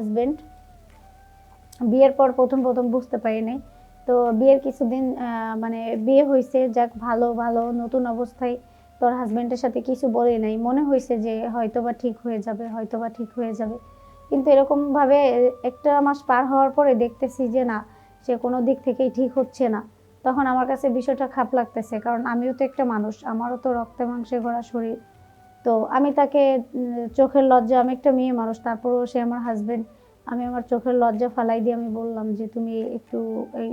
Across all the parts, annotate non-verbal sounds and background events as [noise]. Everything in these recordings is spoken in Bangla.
হাজবেন্ড বিয়ের পর প্রথম প্রথম বুঝতে পারি নাই। তো বিয়ের কিছুদিন মানে বিয়ে হয়েছে যাক ভালো ভালো, নতুন অবস্থায় তোর হাজবেন্ডের সাথে কিছু বলি নাই। মনে হয়েছে যে হয়তোবা ঠিক হয়ে যাবে, হয়তোবা ঠিক হয়ে যাবে। কিন্তু এরকম ভাবে একটা মাস পার হওয়ার পরে দেখতেছি যে না, সে কোনো দিক থেকেই ঠিক হচ্ছে না। তখন আমার কাছে বিষয়টা খাপ লাগতেছে, কারণ আমিও তো একটা মানুষ, আমারও তো রক্তে, মাংসে গড়া শরীর। তো আমি তাকে চোখের লজ্জা, আমি একটা মেয়ে মানুষ, তারপরেও সে আমার হাজবেন্ড আমি আমার চোখের লজ্জা ফালাই দিয়ে আমি বললাম যে, তুমি একটু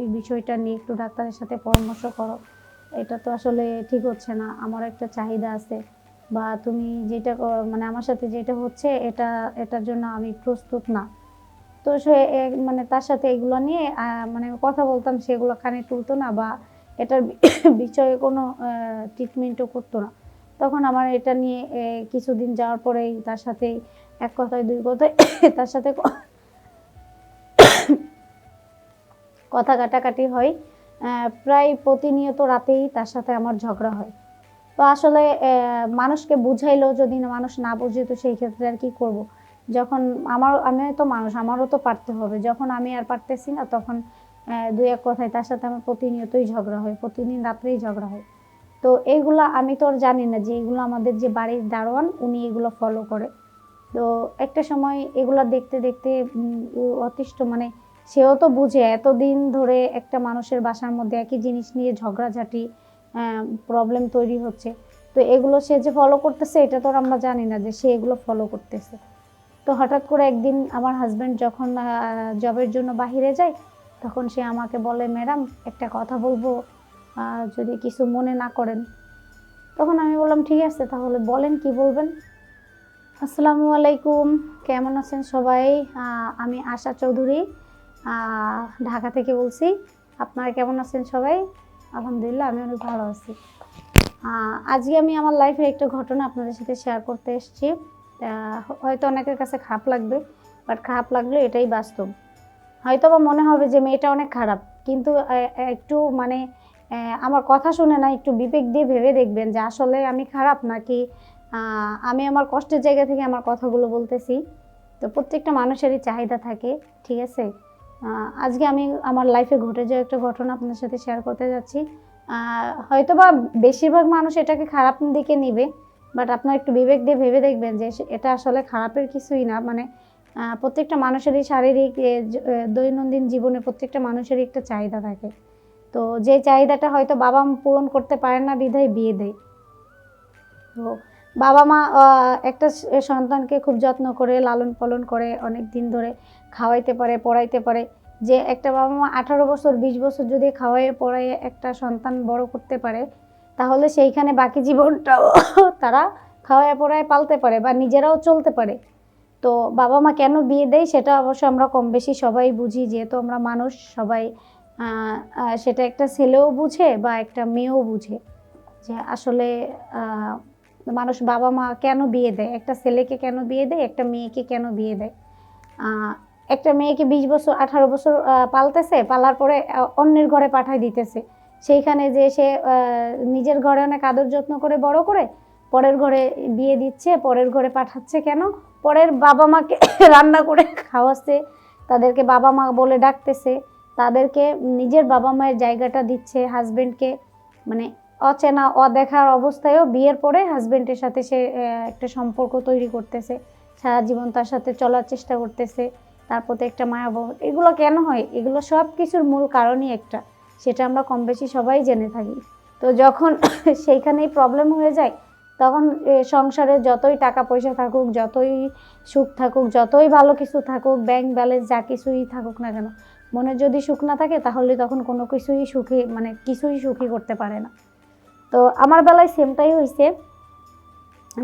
এই বিষয়টা নিয়ে একটু ডাক্তারের সাথে পরামর্শ করো। এটা তো আসলে ঠিক হচ্ছে না। আমার একটা চাহিদা আছে বা তুমি যেটা মানে আমার সাথে যেটা হচ্ছে, এটা, এটার জন্য আমি প্রস্তুত না। তো সে মানে তার সাথে এগুলো নিয়ে মানে কথা বলতাম সেগুলো কানে তুলতো না বা এটার বিষয়ে কোনো ট্রিটমেন্টও করতো না। তখন আমার এটা নিয়ে কিছুদিন যাওয়ার পরেই তার সাথে এক কথায়, দুই কথায়, তার সাথে কথা কাটাকাটি হয়। প্রায় প্রতিনিয়ত রাতেই তার সাথে আমার ঝগড়া হয়। তো আসলে মানুষকে বুঝাইলেও যদি মানুষ না বুঝে, তো সেই ক্ষেত্রে আর কি করব? যখন আমার, আমি তো মানুষ, আমারও তো পারতে হবে। যখন আমি আর পারতেছি না, তখন দুই এক কথায় তার সাথে আমার প্রতিনিয়তই ঝগড়া হয়, প্রতিদিন রাত্রেই ঝগড়া হয়। তো এইগুলা আমি তো আর জানি না যে এগুলো আমাদের যে বাড়ির দারোয়ান, উনি এগুলো ফলো করে। তো একটা সময় এগুলো দেখতে দেখতে অতিষ্ঠ মানে সেও তো বুঝে, এতদিন ধরে একটা মানুষের বাসার মধ্যে একই জিনিস নিয়ে ঝগড়াঝাটি প্রবলেম তৈরি হচ্ছে। তো এগুলো সে যে ফলো করতেছে, এটা তো আমরা জানি না যে সে এগুলো ফলো করতেছে। তো হঠাৎ করে একদিন আমার হাজব্যান্ড যখন জবের জন্য বাহিরে যায়, তখন সে আমাকে বলে ম্যাডাম একটা কথা বলব যদি কিছু মনে না করেন, তখন আমি বললাম, ঠিক আছে, তাহলে বলেন কি বলবেন? আসসালামু আলাইকুম, কেমন আছেন সবাই? আমি আশা চৌধুরী ঢাকা থেকে বলছি। আপনারা কেমন আছেন সবাই? আলহামদুলিল্লাহ, আমি অনেক ভালো আছি। আজকে আমি আমার লাইফের একটা ঘটনা আপনাদের সাথে শেয়ার করতে এসেছি। হয়তো অনেকের কাছে খারাপ লাগবে বাট খারাপ লাগলে এটাই বাস্তব। হয়তো বা মনে হবে যে মেয়েটা অনেক খারাপ, কিন্তু একটু মানে আমার কথা শুনে না একটু বিবেক দিয়ে ভেবে দেখবেন যে আসলে আমি খারাপ নাকি? আমি আমার কষ্টের জায়গা থেকে আমার কথাগুলো বলতেছি। তো প্রত্যেকটা মানুষেরই চাহিদা থাকে, ঠিক আছে? আজকে আমি আমার লাইফে ঘটে যাওয়া একটা ঘটনা আপনার সাথে শেয়ার করতে যাচ্ছি। হয়তো বা বেশিরভাগ মানুষ এটাকে খারাপ দিকে নিবে বাট আপনার একটু বিবেক দিয়ে ভেবে দেখবেন যে এটা আসলে খারাপের কিছুই না। মানে প্রত্যেকটা মানুষেরই শারীরিক দৈনন্দিন জীবনে প্রত্যেকটা মানুষেরই একটা চাহিদা থাকে। তো যে চাহিদাটা হয়তো বাবা মা পূরণ করতে পারে না, বিধায় বিয়ে দেয়। তো বাবা মা একটা সন্তানকে খুব যত্ন করে, লালন পালন করে, অনেক দিন ধরে খাওয়াইতে পারে, পড়াইতে পারে। যে একটা বাবা মা আঠারো বছর, বিশ বছর যদি খাওয়াই পড়াই একটা সন্তান বড় করতে পারে, তাহলে সেইখানে বাকি জীবনটাও [coughs] তারা খাওয়ায় পড়ায় পালতে পারে বা নিজেরাও চলতে পারে। তো বাবা মা কেন বিয়ে দেয়, সেটা অবশ্য আমরা কম বেশি সবাই বুঝি, যেহেতু আমরা মানুষ, সবাই সেটা একটা ছেলেও বুঝে বা একটা মেয়েও বুঝে যে আসলে মানুষ বাবা মা কেন বিয়ে দেয়? একটা ছেলেকে কেন বিয়ে দেয়? একটা মেয়েকে কেন বিয়ে দেয়? একটা মেয়েকে বিশ বছর, আঠারো বছর পালতেছে, পালার পরে অন্যের ঘরে পাঠায় দিতেছে। সেইখানে যে সে নিজের ঘরে অনেক আদর যত্ন করে, বড় করে, পরের ঘরে বিয়ে দিচ্ছে, পরের ঘরে পাঠাচ্ছে কেন? পরের বাবা মাকে [coughs] রান্না করে খাওয়াচ্ছে, তাদেরকে বাবা মা বলে ডাকতেছে। তাদেরকে নিজের বাবা মায়ের জায়গাটা দিচ্ছে হাজবেন্ডকে মানে অচেনা, অদেখার অবস্থায়ও বিয়ের পরে হাজবেন্ডের সাথে সে একটা সম্পর্ক তৈরি করতেছে। সারা জীবন তার সাথে চলার চেষ্টা করতেছে তার প্রতি একটা মায়াবহ। এগুলো কেন হয়? এগুলো সব কিছুর মূল কারণই একটা, সেটা আমরা কম বেশি সবাই জেনে থাকি। তো যখন [coughs] সেইখানেই প্রবলেম হয়ে যায়, তখন সংসারে যতই টাকা পয়সা থাকুক, যতই সুখ থাকুক, যতই ভালো কিছু থাকুক ব্যাংক ব্যালেন্স যা কিছুই থাকুক না কেন মনে যদি সুখ না থাকে, তাহলে তখন কোনো কিছুই সুখী মানে কিছুই সুখী করতে পারে না। তো আমার বেলায় সেমটাই হয়েছে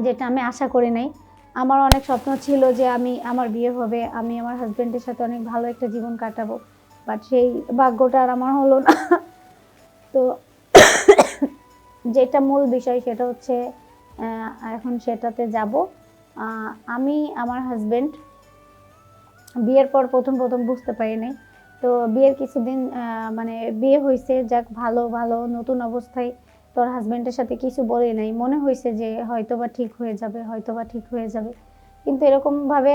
যেটা আমি আশা করি নাই। আমার অনেক স্বপ্ন ছিল যে আমি আমার বিয়ে হবে, আমি আমার হাজব্যান্ডের সাথে অনেক ভালো একটা জীবন কাটাবো বাট সেই ভাগ্যটা আর আমার হলো না। তো যেটা মূল বিষয় সেটা হচ্ছে এখন সেটাতে যাব। আমি, আমার হাজব্যান্ড বিয়ের পর প্রথম প্রথম বুঝতে পারি নাই তো বিয়ের কিছুদিন মানে বিয়ে হয়েছে যাক ভালো ভালো, নতুন অবস্থায় তোর হাজব্যান্ডের সাথে কিছু বলে নাই। মনে হয়েছে যে হয়তোবা ঠিক হয়ে যাবে হয়তো বা ঠিক হয়ে যাবে। কিন্তু এরকমভাবে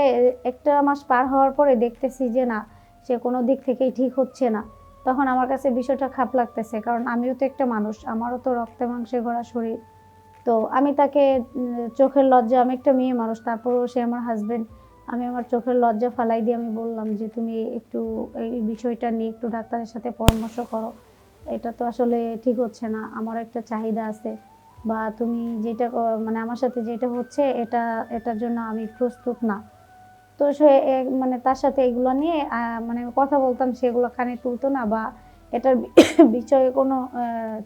একটা মাস পার হওয়ার পরে দেখতেছি যে না, সে কোনো দিক থেকেই ঠিক হচ্ছে না। তখন আমার কাছে বিষয়টা খারাপ লাগতেছে, কারণ আমিও তো একটা মানুষ, আমারও তো রক্তে মাংসে গড়া শরীর। তো আমি তাকে চোখের লজ্জা আমি একটা মেয়ে মানুষ, তারপরেও সে আমার হাজবেন্ড আমি আমার চোখের লজ্জা ফালাই দিয়ে আমি বললাম যে, তুমি একটু এই বিষয়টা নিয়ে একটু ডাক্তারের সাথে পরামর্শ করো। এটা তো আসলে ঠিক হচ্ছে না। আমার একটা চাহিদা আছে। বা তুমি যেটা মানে আমার সাথে যেটা হচ্ছে, এটা, এটার জন্য আমি প্রস্তুত না। তো সে মানে তার সাথে এগুলো নিয়ে মানে কথা বলতাম, সেগুলো কানে তুলতো না বা এটার [coughs] বিষয়ে কোনো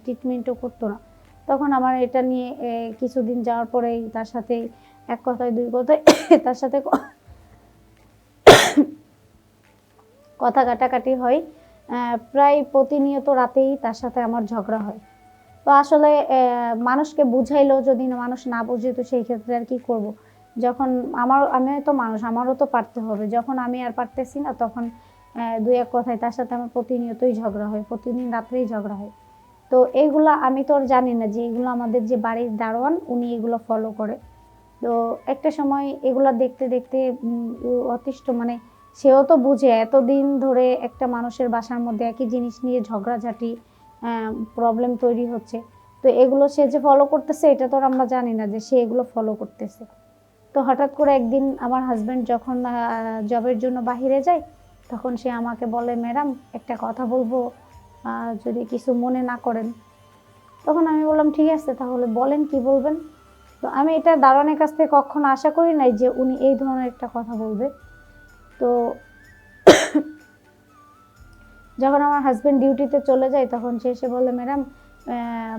ট্রিটমেন্টও করতো না। তখন আমার এটা নিয়ে কিছুদিন যাওয়ার পরেই তার সাথে এক কথায়, দুই কথায় [coughs] তার সাথে ক- কথা কাটাকাটি হয় প্রায় প্রতিনিয়ত রাতেই তার সাথে আমার ঝগড়া হয়। তো আসলে মানুষকে বুঝাইলেও যদি মানুষ না বুঝে, তো সেই ক্ষেত্রে আর কি করব? যখন আমার আমি তো মানুষ, আমারও তো পারতে হবে। যখন আমি আর পারতেছি না, তখন দুই এক কথায় তার সাথে আমার প্রতিনিয়তই ঝগড়া হয়, প্রতিদিন রাত্রেই ঝগড়া হয়। তো এইগুলা আমি তো আর জানি না যে এগুলো আমাদের যে বাড়ির দারোয়ান, উনি এগুলো ফলো করে। তো একটা সময় এগুলো দেখতে দেখতে অতিষ্ঠ মানে সেও তো বুঝে, এতদিন ধরে একটা মানুষের বাসার মধ্যে একই জিনিস নিয়ে ঝগড়াঝাটি প্রবলেম তৈরি হচ্ছে। তো এগুলো সে যে ফলো করতেছে, এটা তো আমরা জানি না যে সে এগুলো ফলো করতেছে। তো হঠাৎ করে একদিন আমার হাজব্যান্ড যখন জবের জন্য বাহিরে যায়, তখন সে আমাকে বলে ম্যাডাম একটা কথা বলব যদি কিছু মনে না করেন। তখন আমি বললাম, ঠিক আছে, তাহলে বলেন, কি বলবেন? তো আমি এটা দারোয়ানের কাছ থেকে কখনো আশা করি নাই যে উনি এই ধরনের একটা কথা বলবে। তো যখন আমার হাজবেন্ড ডিউটিতে চলে যায়, তখন সে এসে বলে ম্যাডাম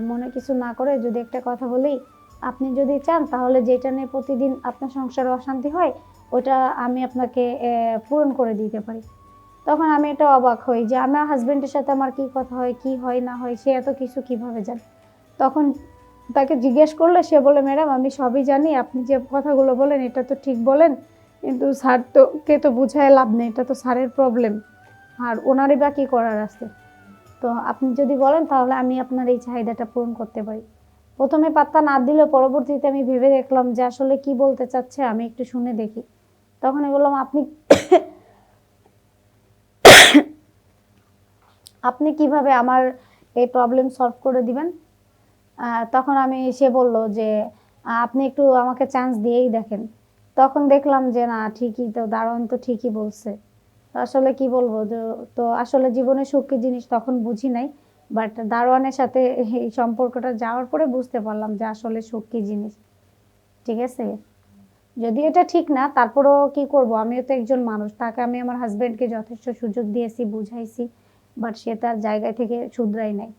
মনে কিছু না করে যদি একটা কথা বলি, আপনি যদি চান তাহলে যেটা নিয়ে প্রতিদিন আপনার সংসারে অশান্তি হয়, ওটা আমি আপনাকে পূরণ করে দিতে পারি। তখন আমি এটা অবাক হই যে আমার হাজব্যান্ডের সাথে আমার কি কথা হয়, কি হয়, না হয়, সে এত কিছু কীভাবে জানে? তখন তাকে জিজ্ঞেস করলে সে বলে ম্যাডাম আমি সবই জানি, আপনি যে কথাগুলো বলেন, এটা তো ঠিক বলেন। কিন্তু স্যার তো কে তো বুঝায় লাভ নেই, এটা তো স্যারের প্রবলেম আর ওনারই বা কী করার আছে? তো আপনি যদি বলেন, তাহলে আমি আপনার এই চাহিদাটা পূরণ করতে পারি। প্রথমে পাত্তা না দিলেও পরবর্তীতে আমি ভেবে দেখলাম যে আসলে কি বলতে চাচ্ছে, আমি একটু শুনে দেখি। তখন বললাম, আপনি আপনি কীভাবে আমার এই প্রবলেম সলভ করে দিবেন? তখন আমি, সে বলল যে, আপনি একটু আমাকে চান্স দিয়েই দেখেন। তখন দেখলাম যে, না, ঠিকই তো, দারুণ তো ঠিকই বলছে। আসলে কি বলব তো আসলে জীবনে সুখ জিনিস তখন বুঝি নাই, বাট দারোয়ানের সাথে এই সম্পর্কটা যাওয়ার পরে বুঝতে পারলাম যে, আসলে সুখ জিনিস। ঠিক আছে? যদি এটা ঠিক না, তারপরেও কি করব? আমিও তো একজন মানুষ, তাকে আমি আমার হাজবেন্ডকে যথেষ্ট সুযোগ দিয়েছি, বুঝাইছি, বাট সে তার জায়গায় থেকে শুধরাই নাই।